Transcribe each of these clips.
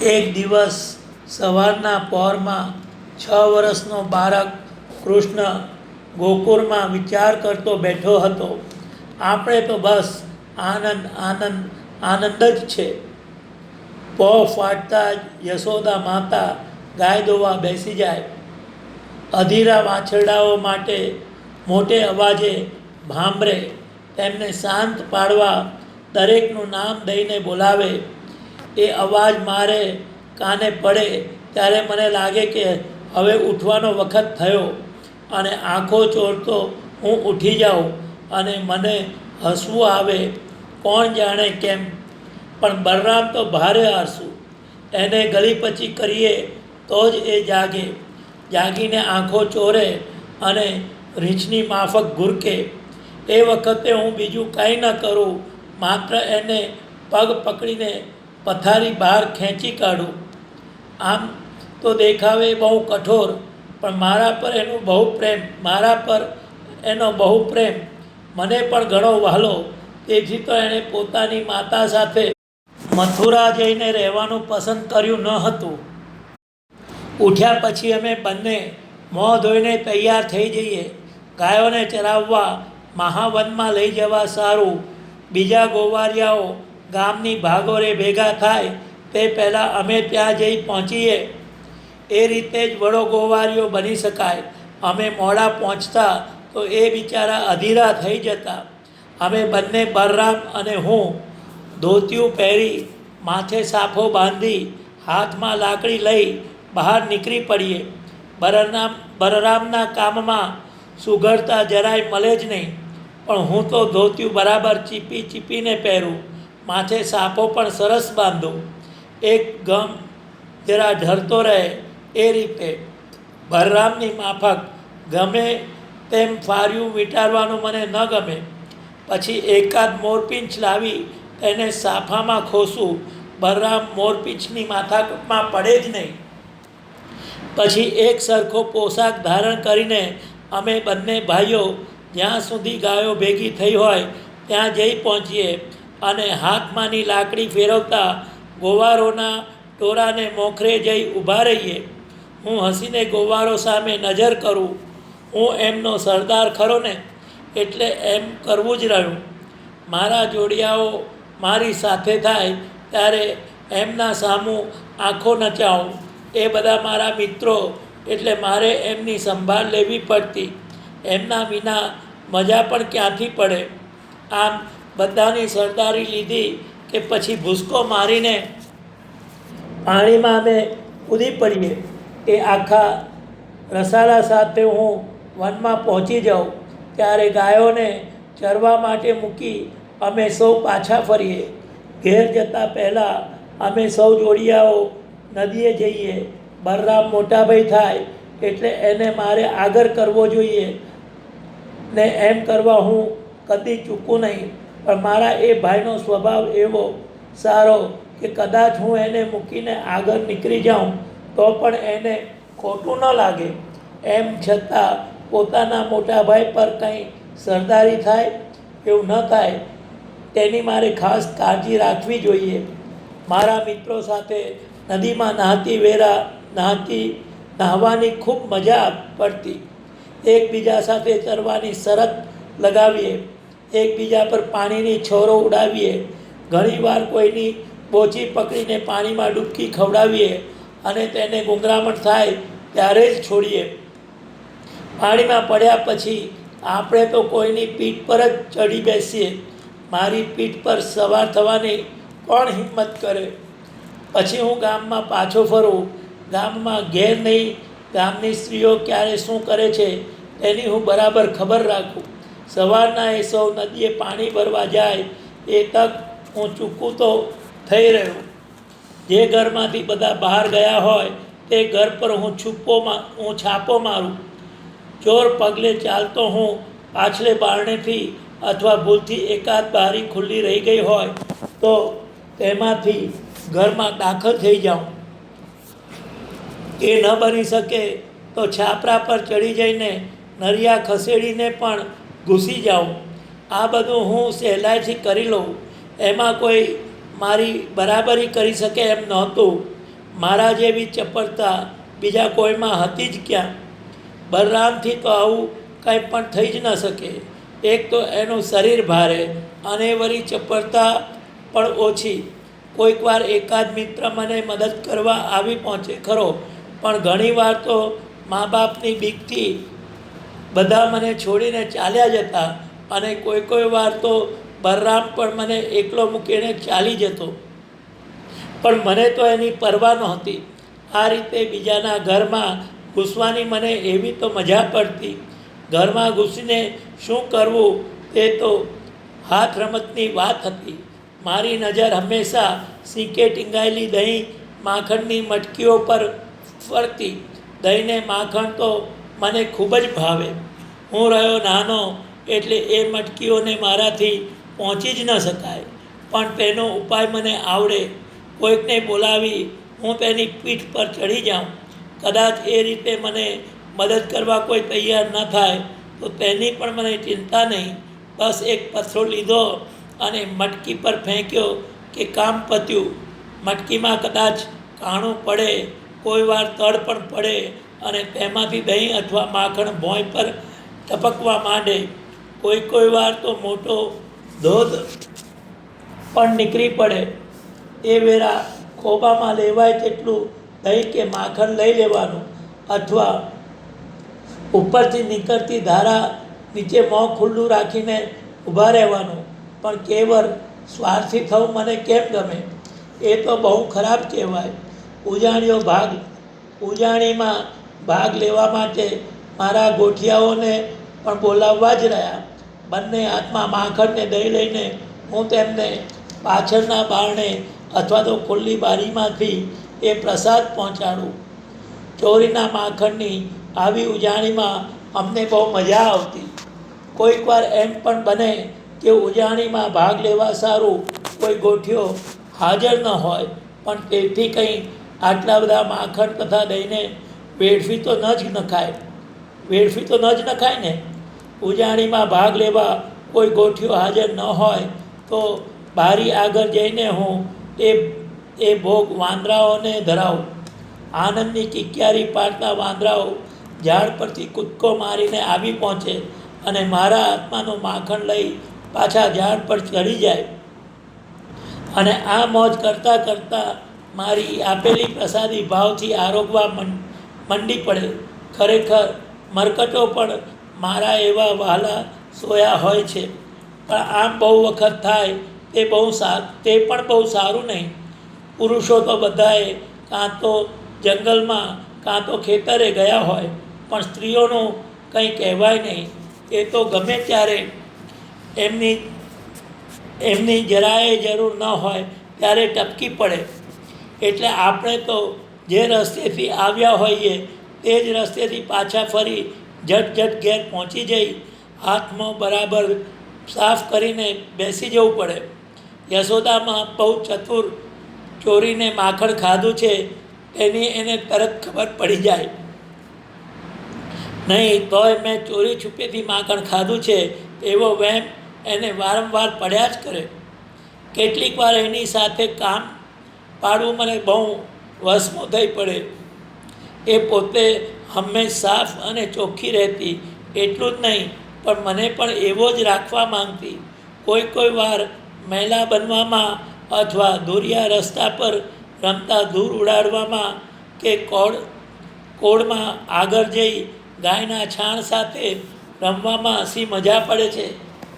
એક દિવસ સવારના પહોરમાં છ વર્ષનો બાળક કૃષ્ણ ગોકુળમાં વિચાર કરતો બેઠો હતો. આપણે તો બસ આનંદ આનંદ આનંદ જ છે. પો ફાટતા જ યશોદા માતા ગાય દોવા બેસી જાય. અધીરા વાછરડાઓ માટે મોટે અવાજે ભાંભરે તેમને શાંત પાડવા દરેકનું નામ દઈને બોલાવે. એ અવાજ મારે કાને પડે ત્યારે મને લાગે કે હવે ઉઠવાનો વખત થયો અને આંખો ચોરતો હું ઉઠી જાઉં અને મને હસવું આવે, કોણ જાણે કેમ? પણ બલરામ તો ભારે હારશું એને ગળી પછી કરીએ તો જ એ જાગે. જાગીને આંખો ચોરે અને રીંછની માફક ઘૂરકે એ વખતે હું બીજું કાંઈ ન કરું, માત્ર એને પગ પકડીને પથારી બહાર ખેંચી કાઢું. આમ તો દેખાવે બહુ કઠોર, પણ મારા પર એનું બહુ પ્રેમ, મારા પર એનો બહુ પ્રેમ. મને પણ ઘણો વહાલો. તેથી તો એણે પોતાની માતા સાથે મથુરા જઈને રહેવાનું પસંદ કર્યું ન હતું. ઉઠ્યા પછી અમે બંને મોં ધોઈને તૈયાર થઈ જઈએ. ગાયોને ચરાવવા મહાવનમાં લઈ જવા સારું. બીજા ગોવારિયાઓ ગામની ભાગોરે ભેગા થાય તે પહેલાં અમે ત્યાં જઈ પહોંચીએ. એ રીતે જ વડો ગોવારીઓ બની શકાય. અમે મોડા પહોંચતા તો એ બિચારા અધીરા થઈ જતા. અમે બંને બલરામ અને હું ધોતિયું પહેરી, માથે સાફો બાંધી, હાથમાં લાકડી લઈ બહાર નીકળી પડીએ. બલરામ, બલરામના કામમાં સુઘડતા જરાય મળે જ નહીં. પણ હું તો ધોતિયું બરાબર ચીપી ચીપીને પહેરું. માથે સાપો પણ સરસ બાંધું. એક ગમ જરા ઢરતો રહે એ રીતે. બલરામની માફક ગમે તેમ ફાર્યું વીંટાળવાનું મને ન ગમે. પછી એકાદ મોરપીંછ લાવી એને સાફામાં ખોસું. બલરામ મોરપીંછની માથામાં પડે જ નહીં. પછી એક સરખો પોશાક ધારણ કરીને અમે બંને ભાઈઓ જ્યાં સુધી ગાયો ભેગી થઈ હોય ત્યાં જઈ પહોંચીએ. અને હાથમાંની લાકડી ફેરવતા ગોવારોના ટોળાને મોખરે જઈ ઊભા રહીએ. હું હસીને ગોવારો સામે નજર કરું. હું એમનો સરદાર ખરો ને એટલે એમ કરવું જ રહ્યું. મારા જોડિયાઓ મારી સાથે થાય ત્યારે એમના સામું આંખો નચાવું. એ બધા મારા મિત્રો, એટલે મારે એમની સંભાળ લેવી પડતી. એમના વિના મજા પણ ક્યાંથી પડે? આમ બધાની સરદારી લીધી કે પછી ભૂસકો મારીને પાણીમાં અમે કૂદી પડીએ. એ આખા રસાલા સાથે હું વનમાં પહોંચી જાઉં. ત્યારે ગાયોને ચરવા માટે મૂકી અમે સૌ પાછા ફરીએ. ઘેર જતાં પહેલાં અમે સૌ જોડિયાઓ નદીએ જઈએ. બલરામ મોટાભાઈ થાય એટલે એને મારે આગળ કરવો જોઈએ ને એમ કરવા હું કદી ચૂકું નહીં. પણ મારા એ ભાઈનો સ્વભાવ એવો સારો કે કદાચ હું એને મૂકીને આગળ નીકળી જાઉં, તો પણ એને ખોટું ન લાગે. એમ છતાં પોતાના મોટા ભાઈ પર કંઈ સરદારી થાય એવું ન થાય, તેની મારે ખાસ કાળજી રાખવી જોઈએ. મારા મિત્રો સાથે નદીમાં નહાતી વેરા, નહાતી, નહાવાની ખૂબ મજા પડતી. એકબીજા સાથે તરવાની શરત લગાવીએ. એકબીજા પર પાણીની છોરો ઉડાવીએ. ઘણીવાર કોઈની બોચી પકડીને પાણીમાં ડૂબકી ખવડાવીએ અને તેને ગુંગરામણ થાય ત્યારે જ છોડીએ. પાણીમાં પડ્યા પછી આપણે તો કોઈની પીઠ પર જ ચડી બેસીએ. મારી પીઠ પર સવાર થવાની કોણ હિંમત કરે? પછી હું ગામમાં પાછો ફરું. ગામમાં ઘેર નહીં, ગામની સ્ત્રીઓ ક્યારે શું કરે છે તેની હું બરાબર ખબર રાખું. સવારના એ સૌ નદીએ પાણી ભરવા જાય, એ તક હું ચૂકું તો થઈ રહ્યો. જે ઘરમાંથી બધા બહાર ગયા હોય, તે ઘર પર હું છુપ્પો હું છાપો મારું. ચોર પગલે ચાલતો હું, પાછલે બારણેથી અથવા ભૂલથી એકાદ બારી ખુલ્લી રહી ગઈ હોય, તો તેમાંથી ઘરમાં દાખલ થઈ જાઉં. એ ન બની શકે તો છાપરા પર ચડી જઈને નરિયા ખસેડીને પણ ઘૂસી જાઉં. આ બધું હું સહેલાઈથી કરી લઉં. એમાં કોઈ મારી બરાબરી કરી શકે એમ નહોતું. મારા જેવી ચપળતા બીજા કોઈમાં હતી જ ક્યાં? બલરામથી તો આવું કંઈ પણ થઈ જ ન શકે. એક તો એનું શરીર ભારે અને વળી ચપળતા પણ ઓછી. કોઈક વાર એકાદ મિત્ર મને મદદ કરવા આવી પહોંચે ખરો. પણ ઘણીવાર તો મા બાપની બીકથી બધા મને છોડીને ચાલ્યા જતા અને કોઈ કોઈ વાર તો બલરામ પણ મને એકલો મૂકીને ચાલી જતો. પણ મને તો એની પરવા નહોતી. આ રીતે બીજાના ઘરમાં ઘૂસવાની મને એવી તો મજા પડતી. ઘરમાં ઘૂસીને શું કરવું તે તો હાથ રમતની વાત હતી. મારી નજર હંમેશા સીકે ટીંગાયેલી દહીં, માખણની મટકીઓ પર ફરતી. દહીંને માખણ તો મને ખૂબ જ ભાવે. હું રહ્યો નાનો એટલે એ મટકીઓને મારાથી પહોંચી જ ન શકાય. પણ તેનો ઉપાય મને આવડે. કોઈકને બોલાવી હું તેની પીઠ પર ચડી જાઉં. કદાચ એ રીતે મને મદદ કરવા કોઈ તૈયાર ન થાય, તો તેની પણ મને ચિંતા નહીં. બસ એક પથ્થરો લીધો અને મટકી પર ફેંક્યો કે કામ પત્યું. મટકીમાં કદાચ કાણું પડે, કોઈ વાર તળ પણ પડે અને તેમાંથી દહીં અથવા માખણ ભોંય પર ટપકવા માંડે. કોઈ કોઈ વાર તો મોટો ધોધ પણ નીકળી પડે. એ વેળા ખોબામાં લેવાય તેટલું દહીં કે માખણ લઈ લેવાનું અથવા ઉપરથી નીકળતી ધારા નીચે મોં ખુલ્લું રાખીને ઊભા રહેવાનું. પણ કેવળ સ્વાર્થી થવું મને કેમ ગમે? એ તો બહુ ખરાબ કહેવાય. ઉજાણીઓ ભાગ. ઉજાણીમાં ભાગ લેવા માટે મારા ગોઠિયાઓને પણ બોલાવવા જ રહ્યા. બંને હાથમાં માખણને દહીં લઈને હું તેમને પાછળના બારણે અથવા તો ખુલ્લી બારીમાંથી એ પ્રસાદ પહોંચાડું. ચોરીના માખણની આવી ઉજાણીમાં અમને બહુ મજા આવતી. કોઈક વાર એમ પણ બને કે ઉજાણીમાં ભાગ લેવા સારું કોઈ ગોઠિયો હાજર ન હોય, પણ તેથી કંઈ આટલા બધા માખણ તથા દહીંને વેડફી તો ન જ નખાય. વેડફી તો ન જ નખાય ને. ઉજાણીમાં ભાગ લેવા કોઈ ગોઠિયો હાજર ન હોય તો બારી આગળ જઈને હું એ એ ભોગ વાંદરાઓને ધરાવું. આનંદની કિક્યારી પાડતા વાંદરાઓ ઝાડ પરથી કૂદકો મારીને આવી પહોંચે અને મારા આત્માનું માખણ લઈ પાછા ઝાડ પર ચડી જાય. અને આ મોજ કરતાં કરતાં મારી આપેલી પ્રસાદી ભાવથી આરોગવા મં મંડી પડે. ખરેખર મરકટો પણ મારા એવા વહાલા સોયા હોય છે. પણ આમ બહુ વખત થાય તે બહુ સા, તે પણ બહુ સારું નહીં. પુરુષો તો બધાએ કાં તો જંગલમાં, કાં તો ખેતરે ગયા હોય, પણ સ્ત્રીઓનું કંઈ કહેવાય નહીં. એ તો ગમે ત્યારે એમની એમની જરાય જરૂર ન હોય, ત્યારે ટપકી પડે. એટલે આપણે તો જે રસ્તેથી આવ્યા હોઈએ તે જ રસ્તેથી પાછા ફરી ઝટ ઝટ ઘેર પહોંચી જઈ, હાથમાં બરાબર સાફ કરીને બેસી જવું પડે. યશોદામાં બહુ ચતુર ચોરીને માખણ ખાધું છે એની એને તરત ખબર પડી જાય. નહીં, તોય મેં ચોરી છુપેથી માખણ ખાધું છે, એવો વહેમ એને વારંવાર પડ્યા જ કરે. કેટલીક વાર એની સાથે કામ પાડવું મને બહુ વસમો થઈ પડે. એ પોતે હંમેશ સાફ અને ચોખ્ખી રહેતી, એટલું જ નહીં, પણ મને પણ એવો જ રાખવા માંગતી. કોઈ કોઈ વાર મહિલા બનવામાં અથવા દોરિયા રસ્તા પર રમતા ધૂળ ઉડાડવામાં કે કોળ, કોળમાં આગળ જઈ ગાયના છાણ સાથે રમવામાં હસી મજા પડે છે,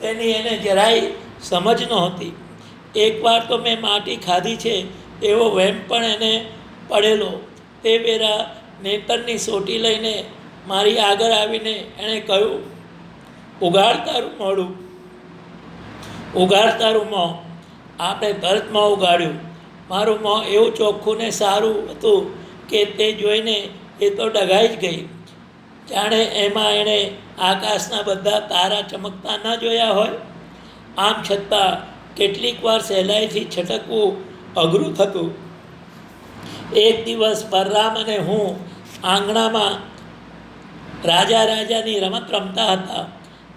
તેની એને જરાય સમજ નહોતી. એકવાર તો મેં માટી ખાધી છે, એવો વહેમ પણ એને પડેલો. તે વેરા નેતરની સોટી લઈને મારી આગળ આવીને એણે કહ્યું, ઉઘાડ તારું મોડું ઉઘાડ તારું મોં. આપણે તરત મોં ઉગાડ્યું મારું મોં એવું ચોખ્ખું ને સારું હતું કે તે જોઈને એ તો ડગાઈ જ ગઈ. જાણે એમાં એણે આકાશના બધા તારા ચમકતા ન જોયા હોય? આમ છતાં કેટલીક વાર સહેલાઈથી છટકવું અઘરું થતું. એક દિવસ બલરામ અને હું આંગણામાં રાજા રાજાની રમત રમતા હતા.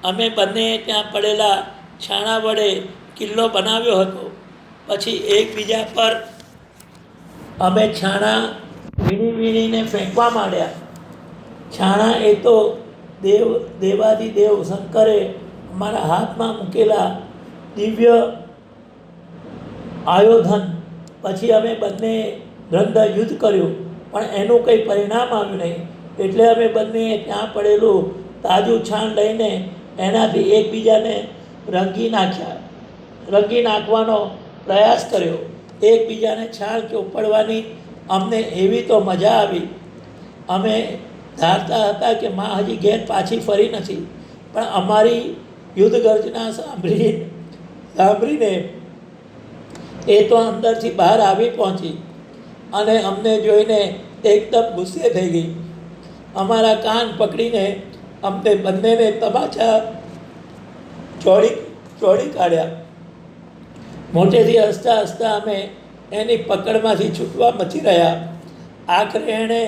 અમે બંને ત્યાં પડેલા છાણા વડે કિલ્લો બનાવ્યો હતો. પછી એકબીજા પર અમે છાણા વીણી વીણીને ફેંકવા માંડ્યા. છાણા એ તો દેવ દેવાદિદેવ શંકરે અમારા હાથમાં મૂકેલા દિવ્ય આયોધન. પછી અમે બંને ધંધા યુદ્ધ કર્યું, પણ એનું કંઈ પરિણામ આવ્યું નહીં. એટલે અમે બંને ત્યાં પડેલું તાજું છાણ લઈને એનાથી એકબીજાને રંગી નાખ્યા. રંગી નાખવાનો પ્રયાસ કર્યો. એકબીજાને છાણ ચોપડવાની અમને એવી તો મજા આવી. અમે ધારતા હતા કે માં હજી ઘેર પાછી ફરી નથી, પણ અમારી યુદ્ધ ગર્જના સાંભળી સાંભળીને એ તો અંદરથી બહાર આવી પહોંચી. અને અમને જોઈને એકદમ ગુસ્સે થઈ ગઈ. અમારા કાન પકડીને અમને બંનેને તમાચા ચોડી ચોડી કાઢ્યા. મોટેથી હસતા હસતા અમે એની પકડમાંથી છૂટવા મચી રહ્યા. આખરે એણે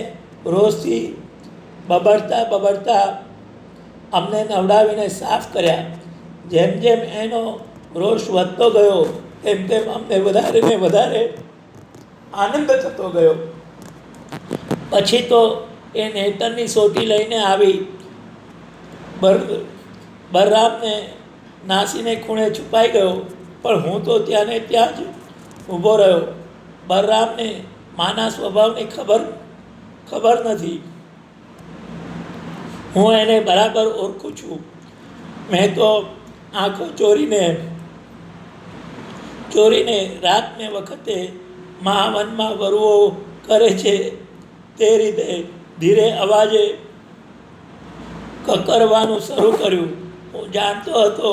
રોષથી બબડતા બબડતા અમને નવડાવીને સાફ કર્યા. જેમ જેમ એનો રોષ વધતો ગયો, તેમ તેમ અમને વધારે ને વધારે આનંદ થતો ગયો. પછી તો એ નેતરની સોટી લઈને આવી. બર બરરામને નાસીને ખૂણે છુપાઈ ગયો. પણ હું તો ત્યાં ને ત્યાં જ ઊભો રહ્યો. બરરામને માના સ્વભાવની ખબર ખબર નથી. હું એને બરાબર ઓળખું છું. મેં તો આંખો ચોરીને ચોરીને રાતને વખતે મહાવનમાં વરુઓ કરે છે તે રીતે ધીરે અવાજે કકરવાનું શરૂ કર્યું. હું જાણતો હતો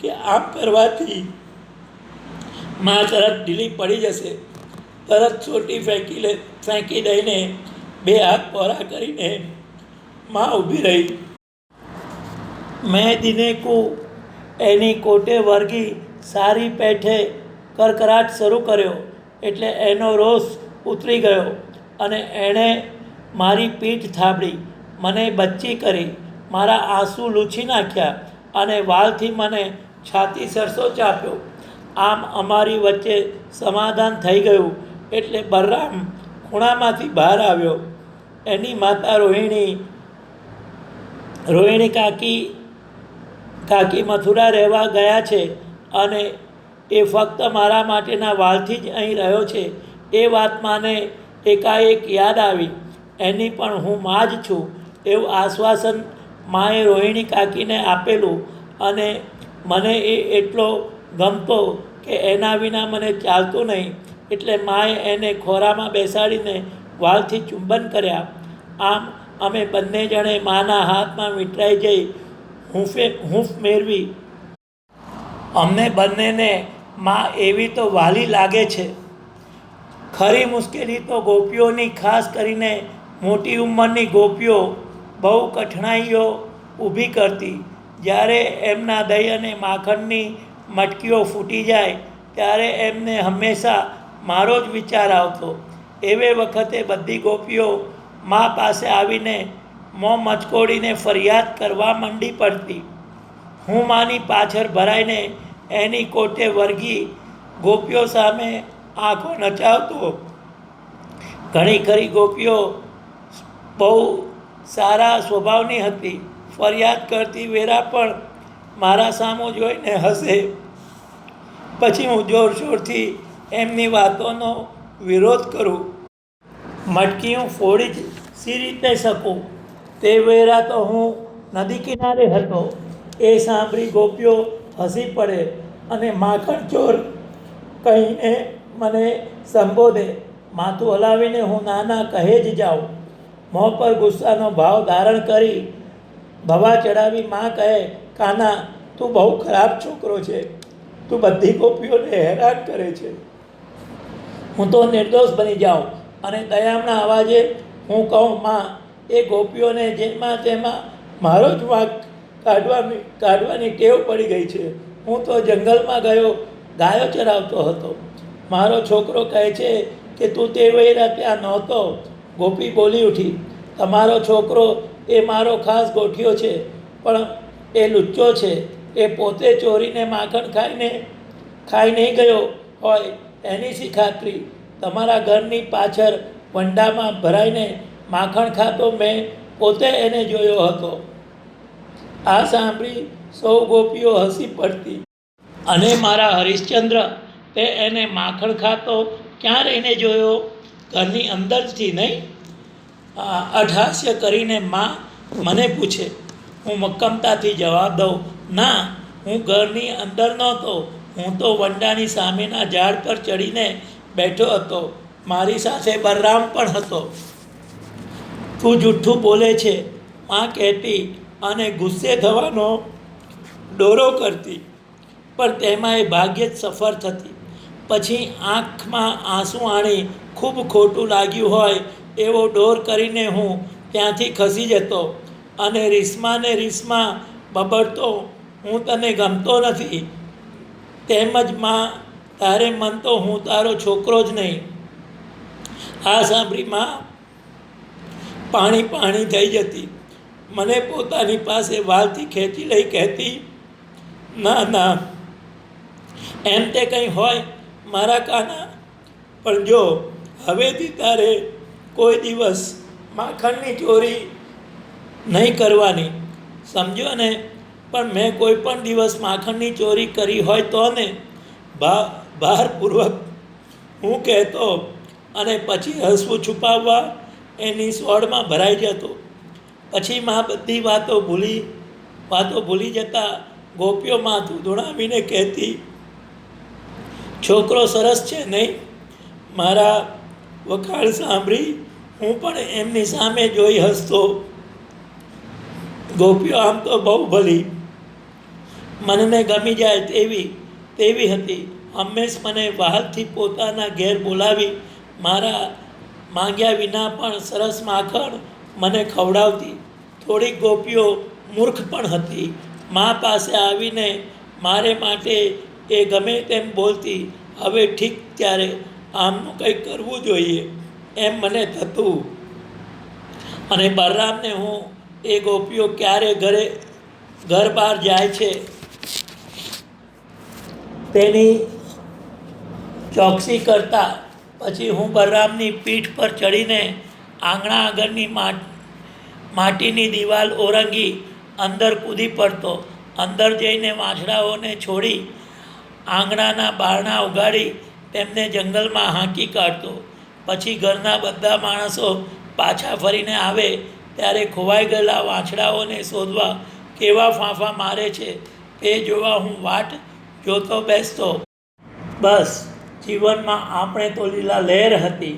કે આમ કરવાથી માં તરત ઢીલી પડી જશે. તરત છોટી ફેંકી લે ફેંકી દઈને બે હાથ પહોળા કરીને માં ઊભી રહી. મેં દિને કુ એની કોટે વર્ગી સારી પેઠે કરકરાટ શરૂ કર્યો. એટલે એનો રોષ ઉતરી ગયો અને એણે મારી પીઠ થાબડી, મને બચ્ચી કરી, મારા આંસુ લૂછી નાખ્યા અને વાલથી મને છાતી સરસો ચાપ્યો. આમ અમારી વચ્ચે સમાધાન થઈ ગયું એટલે બલરામ ખૂણામાંથી બહાર આવ્યો. એની માતા રોહિણી રોહિણી કાકી કાકી મથુરા રહેવા ગયા છે અને એ ફક્ત મારા માટેના વાલથી જ અહીં રહ્યો છે. એ વાત માને એકાએક યાદ આવી. એની પણ હું માં જ છું. એવું આશ્વાસન માએ રોહિણી કાકીને આપેલું અને મને એ એટલો ગમતો કે એના વિના મને ચાલતું નહીં. એટલે માએ એને ખોરામાં બેસાડીને વાલથી ચુંબન કર્યા. આમ અમે બંને જણે માના હાથમાં મીઠાઈ જઈ હૂંફે હૂંફ મેળવી. અમને બંનેને માં એવી તો વાલી લાગે છે. ખરી મુશ્કેલી તો ગોપીઓની, ખાસ કરીને મોટી ઉંમરની ગોપીઓ બહુ કઠણાઈઓ ઊભી કરતી. જ્યારે એમના દહીં અને માખણની મટકીઓ ફૂટી જાય, ત્યારે એમને હંમેશા મારો જ વિચાર આવતો. એવે વખતે બધી ગોપીઓ મા પાસે આવીને મોં મચકોડીને ફરિયાદ કરવા માંડી પડતી. હું માની પાછળ ભરાઈને એની કોટે વર્ગી ગોપીઓ સામે આંખો નચાવતો. ઘણી ખરી ગોપીઓ બહુ સારા સ્વભાવની હતી. ફરિયાદ કરતી વેરા પણ મારા સામું જોઈને હસે. પછી હું જોરશોરથી એમની વાતોનો વિરોધ કરું. મટકી હું ફોડી જ સી રીતે શકું? તે વેરા તો હું નદી કિનારે હતો. એ સાંભળી ગોપીઓ હસી પડે અને માખણ ચોર કહીને મને સંબોધે, માથું હલાવીને હું નાના કહે જ જાઉં. મોં પર ગુસ્સાનો ભાવ ધારણ કરી ભવા ચડાવી માં કહે, કાના, તું બહુ ખરાબ છોકરો છે. તું બધી ગોપીઓને હેરાન કરે છે. હું તો નિર્દોષ બની જાઉં. અને દયામણા અવાજે હું કહું, માં, એ ગોપીઓને જેમાં તેમાં મારો જ વાંક કાઢવાની કાઢવાની ટેવ પડી ગઈ છે. હું તો જંગલમાં ગયો, ગાયો ચરાવતો હતો. મારો છોકરો કહે છે કે તું તે વહેરા ત્યાં નહોતો. ગોપી બોલી ઉઠી, તમારો છોકરો એ મારો ખાસ ગોઠિયો છે, પણ એ લુચ્ચો છે. એ પોતે ચોરીને માખણ ખાઈને, ખાઈ નહીં ગયો હોય એની શી ખાતરી? તમારા ઘરની પાછળ વંડામાં ભરાઈને માખણ ખાતો મેં પોતે એને જોયો હતો. આ સાંભળી સૌ ગોપીઓ હસી પડતી. અને મારા હરિશ્ચંદ્ર, તે એને માખણ ખાતો ક્યાં રહીને જોયો? ઘરની અંદરથી નહીં? આ અઠહાસ્ય કરીને માં મને પૂછે, હું મક્કમતાથી જવાબ દઉં? ના, હું ઘરની અંદર નહોતો. હું તો વંડાની સામેના ઝાડ પર ચડીને બેઠો હતો. મારી સાથે બલરામ પણ હતો. તું જુઠ્ઠું બોલે છે માં કહેતી અને ગુસ્સે થવાનો ડોરો કરતી. પણ તેમાં એ ભાગ્યે જ સફળ થતી. પછી આંખમાં આંસુ આણી ખૂબ ખોટું લાગ્યું હોય એવો ડોર કરીને હું ત્યાંથી ખસી જતો અને રીસમાં ને રીસમાં બબડતો, હું તને ગમતો નથી. તેમજમાં, તારે મન તો હું તારો છોકરો જ નહીં. આ સાંભળી માં પાણી પાણી થઈ જતી. મને પોતાની પાસે વાલથી ખેંચી લઈ કહેતી, ના ના, એમ તે કંઈ હોય મારા કાના? પણ જો, હવેથી તારે કોઈ દિવસ માખણની ચોરી નહીં કરવાની. સમજો ને, પણ મેં કોઈ પણ દિવસ માખણની ચોરી કરી હોય તો ને ભારપૂર્વક હું કહેતો અને પછી હસવું છુપાવવા એની સોડમાં ભરાઈ જતો. પછી માં બધી વાતો ભૂલી વાતો ભૂલી જતા ગોપીઓ માથું દોડાવીને કહેતી, છોકરો સરસ છે નહીં? મારા વખાણ સાંભળી, હું પણ એમની સામે જોઈ હસતો. ગોપીઓ આમ તો બહુ ભલી. મનને ગમી જાય તેવી તેવી હતી. હંમેશ મને વાહકથી પોતાના ઘેર બોલાવી, મારા માંગ્યા વિના પણ સરસ માખણ મને ખવડાવતી. થોડીક ગોપીઓ મૂર્ખ પણ હતી. મા પાસે આવીને મારે માટે એ ગમે તેમ બોલતી. હવે ઠીક ત્યારે આમનું કંઈક કરવું જોઈએ એમ મને થતું. અને બલરામને હું એ ગોપીઓ ક્યારે ઘરે, ઘર બહાર જાય છે? તેની ચોકસી કરતા પછી હું બલરામની પીઠ પર ચડીને આંગણા આગળની માટ માટીની દિવાલ ઓરંગી અંદર કૂદી પડતો. અંદર જઈને વાછડાઓને છોડી આંગણાના બારણા ઉગાડી તેમને જંગલમાં હાંકી કાઢતો. પછી ઘરના બધા માણસો પાછા ફરીને આવે ત્યારે ખોવાઈ ગયેલા વાછડાઓને શોધવા કેવા ફાંફા મારે છે તે જોવા હું વાટ જોતો બેસતો. બસ, જીવનમાં આપણે તો લીલા લહેર હતી.